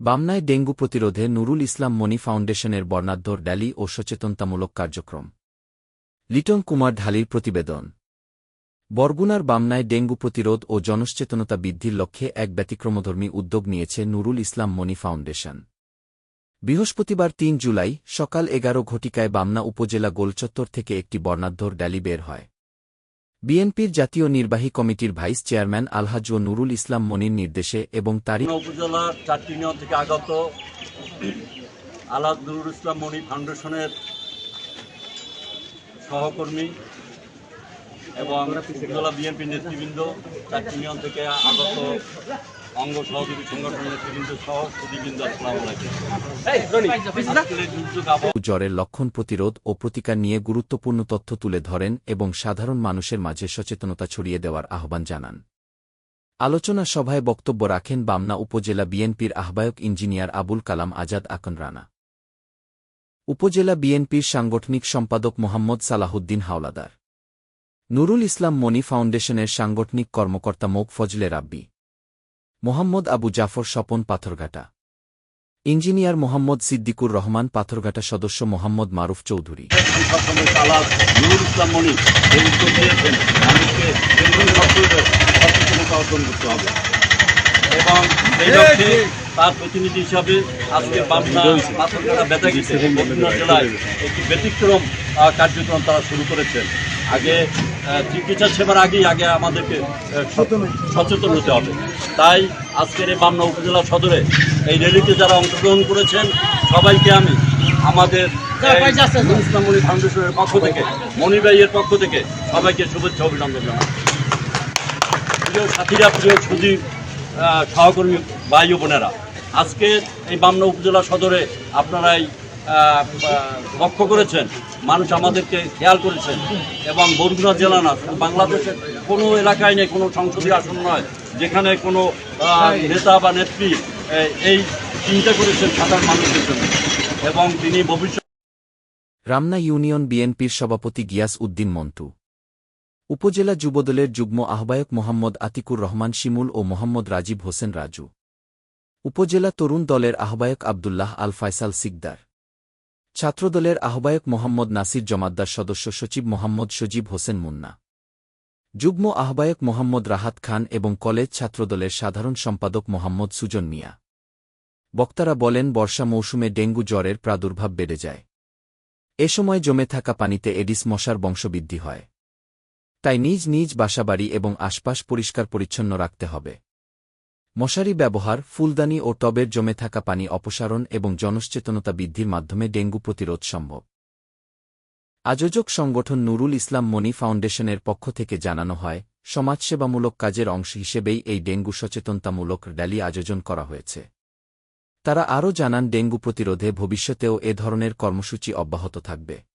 বামনায় dengue প্রতিরোধে নুরুল ইসলাম মনি ফাউন্ডেশনের বর্ণাঢ্য র্যালি ও সচেতনতামূলক কার্যক্রম। লিটন কুমার ঢালির প্রতিবেদন। বরগুনার বামনায় ডেঙ্গু প্রতিরোধ ও জনসচেতনতা বৃদ্ধির লক্ষ্যে এক ব্যতিক্রমধর্মী উদ্যোগ নিয়েছে নুরুল ইসলাম মনি ফাউন্ডেশন। বৃহস্পতিবার তিন জুলাই সকাল এগারো ঘটিকায় বামনা উপজেলা গোলচত্বর থেকে একটি বর্ণাঢ্য র্যালি বের হয়। বিএনপির জাতীয় নির্বাহী কমিটির ভাইস চেয়ারম্যান আলহাজ ও নুরুল ইসলাম মনির নির্দেশে এবং তারই উপজেলা চারটি নিয়ম থেকে আগত আলহাজ নুরুল ইসলাম মনির ফাউন্ডেশনের সহকর্মী এবং উপজেলা বিএনপি নেতৃবৃন্দ চারটি নিয়ম থেকে আগত অঙ্গ সহযোগী সংগঠনের সহ সুদীবৃন্দ আসসালাম জ্বরের লক্ষণ প্রতিরোধ ও প্রতিকার নিয়ে গুরুত্বপূর্ণ তথ্য তুলে ধরেন এবং সাধারণ মানুষের মাঝে সচেতনতা ছড়িয়ে দেওয়ার আহ্বান জানান। আলোচনা সভায় বক্তব্য রাখেন বামনা উপজেলা বিএনপির আহ্বায়ক ইঞ্জিনিয়ার আবুল কালাম আজাদ আকন রানা। উপজেলা বিএনপির সাংগঠনিক সম্পাদক মোহাম্মদ সালাহুদ্দিন হাওলাদার। নুরুল ইসলাম মনি ফাউন্ডেশনের সাংগঠনিক কর্মকর্তা মোক ফজলে রাব্বি। মোহাম্মদ আবু জাফর স্বপন পাথরঘাটা। ইঞ্জিনিয়ার মোহাম্মদ সিদ্দিকুর রহমান পাথরঘাটা সদস্য মোহাম্মদ মারুফ চৌধুরী। এবং তার প্রতিনিধি হিসাবে আজকে ব্যতিক্রম কার্যক্রম তারা শুরু করেছেন। আগে চিকিৎসা সেবার আগেই আগে আমাদেরকে সচেতন- সচেতন হতে হবে। তাই আজকের এই পাবনা উপজেলা সদরে এই র্যালিতে যারা অংশগ্রহণ করেছেন সবাইকে আমি আমাদের এই ইসলাম ফাউন্ডেশনের পক্ষ থেকে মণি ভাইয়ের পক্ষ থেকে সবাইকে শুভেচ্ছা অভিনন্দন জানাই। প্রিয় সাথীরা প্রিয় সুদী সহকর্মী ভাই ও বোনেরা আজকে এই বামনা উপজেলা সদরে আপনারাই আহ, আহ, লক্ষ্য করেছেন, মানুষ আমাদেরকে খেয়াল করেছেন এবং বরগুনা জেলা না বাংলাদেশের কোনো এলাকায় নেই, কোনো সংসদীয় আসন নয়, যেখানে কোনো নেতা বা নেত্রী এই চিন্তা করেছেন সাধারণ মানুষের জন্য। এবং তিনি ভবিষ্যৎ রামনা ইউনিয়ন বিএনপির সভাপতি গিয়াস উদ্দিন মন্টু। উপজেলা যুবদলের যুগ্ম আহ্বায়ক মোহাম্মদ আতিকুর রহমান শিমুল ও মোহাম্মদ রাজীব হোসেন রাজু। উপজেলা তরুণ দলের আহ্বায়ক আবদুল্লাহ আল ফায়সাল সিকদার। ছাত্রদলের আহ্বায়ক মোহাম্মদ নাসির জমাদ্দার সদস্য সচিব মোহাম্মদ সজীব হোসেন মুন্না। যুগ্ম আহ্বায়ক মোহাম্মদ রাহাত খান এবং কলেজ ছাত্রদলের সাধারণ সম্পাদক মোহাম্মদ সুজন মিয়া। বক্তারা বলেন, বর্ষা মৌসুমে ডেঙ্গু জ্বরের প্রাদুর্ভাব বেড়ে যায়। এ সময় জমে থাকা পানিতে এডিস মশার বংশবৃদ্ধি হয়। তাই নিজ নিজ বাসাবাড়ি এবং আশপাশ পরিষ্কার পরিচ্ছন্ন রাখতে হবে। মশারি ব্যবহার, ফুলদানি ও টবের জমে থাকা পানি অপসারণ এবং জনসচেতনতা বৃদ্ধির মাধ্যমে ডেঙ্গু প্রতিরোধ সম্ভব। আয়োজক সংগঠন নুরুল ইসলাম মনি ফাউন্ডেশনের পক্ষ থেকে জানানো হয়, সমাজসেবামূলক কাজের অংশ হিসেবেই এই ডেঙ্গু সচেতনতামূলক র্যালি আয়োজন করা হয়েছে। তারা আরও জানান, ডেঙ্গু প্রতিরোধে ভবিষ্যতেও এ ধরনের কর্মসূচি অব্যাহত থাকবে।